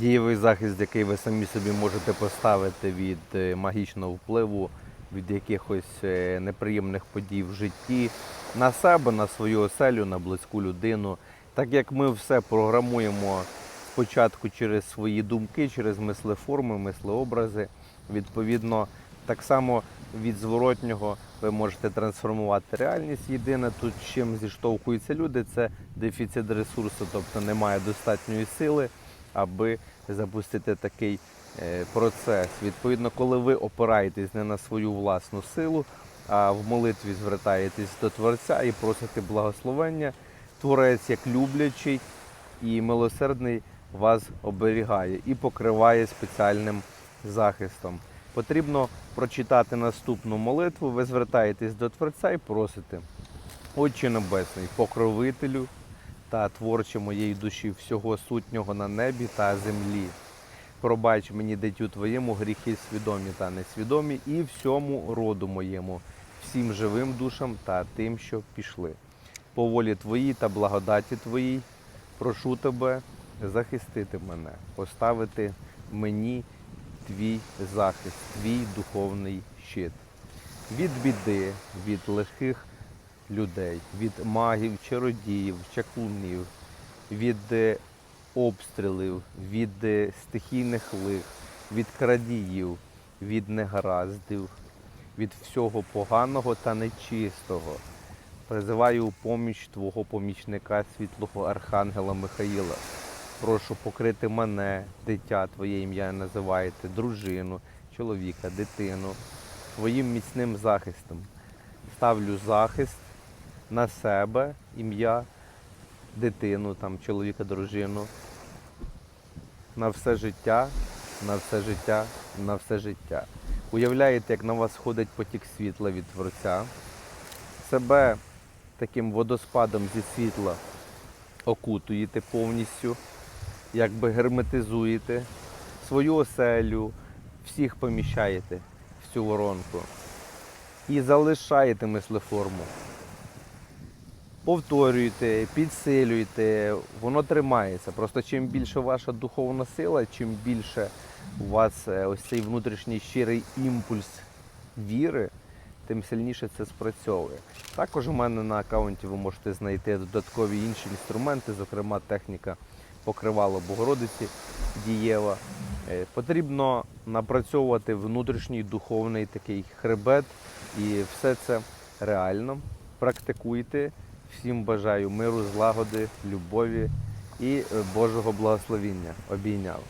дієвий захист, який ви самі собі можете поставити від е, магічного впливу, від якихось е, неприємних подій в житті, на себе, на свою оселю, на близьку людину. Так як ми все програмуємо спочатку через свої думки, через мислеформи, мислеобрази, відповідно, так само від зворотнього ви можете трансформувати реальність. Єдине тут, чим зіштовхуються люди, це дефіцит ресурсу, тобто немає достатньої сили, аби запустити такий е, процес. Відповідно, коли ви опираєтесь не на свою власну силу, а в молитві звертаєтесь до Творця і просите благословення, Творець як люблячий і милосердний вас оберігає і покриває спеціальним захистом. Потрібно прочитати наступну молитву. Ви звертаєтесь до Творця і просите. Отче Небесний, покровителю та творче моєї душі всього сутнього на небі та землі. Пробач мені, дитю твоєму, гріхи свідомі та несвідомі, і всьому роду моєму, всім живим душам та тим, що пішли. По волі твоїй та благодаті твоїй прошу тебе захистити мене, поставити мені твій захист, твій духовний щит. Від біди, від лихих людей, від магів, чародіїв, чаклунів, від е, обстрілів, від е, стихійних лих, від крадіїв, від негараздів, від всього поганого та нечистого. Призиваю у поміч Твого помічника, світлого Архангела Михаїла. Прошу покрити мене, дитя Твоє ім'я називаєте, дружину, чоловіка, дитину, Твоїм міцним захистом. Ставлю захист на себе, ім'я, дитину, там, чоловіка, дружину, на все життя, на все життя, на все життя. Уявляєте, як на вас ходить потік світла від Творця, себе таким водоспадом зі світла окутуєте повністю, якби герметизуєте свою оселю, всіх поміщаєте в цю воронку і залишаєте мислеформу. Повторюєте, підсилюєте, воно тримається. Просто чим більше ваша духовна сила, чим більше у вас е, ось цей внутрішній щирий імпульс віри, тим сильніше це спрацьовує. Також у мене на аккаунті ви можете знайти додаткові інші інструменти, зокрема техніка покривала Богородиці дієва. Е, Потрібно напрацьовувати внутрішній духовний такий хребет, і все це реально. Практикуйте. Всім бажаю миру, злагоди, любові і е, Божого благословіння. Обійняв.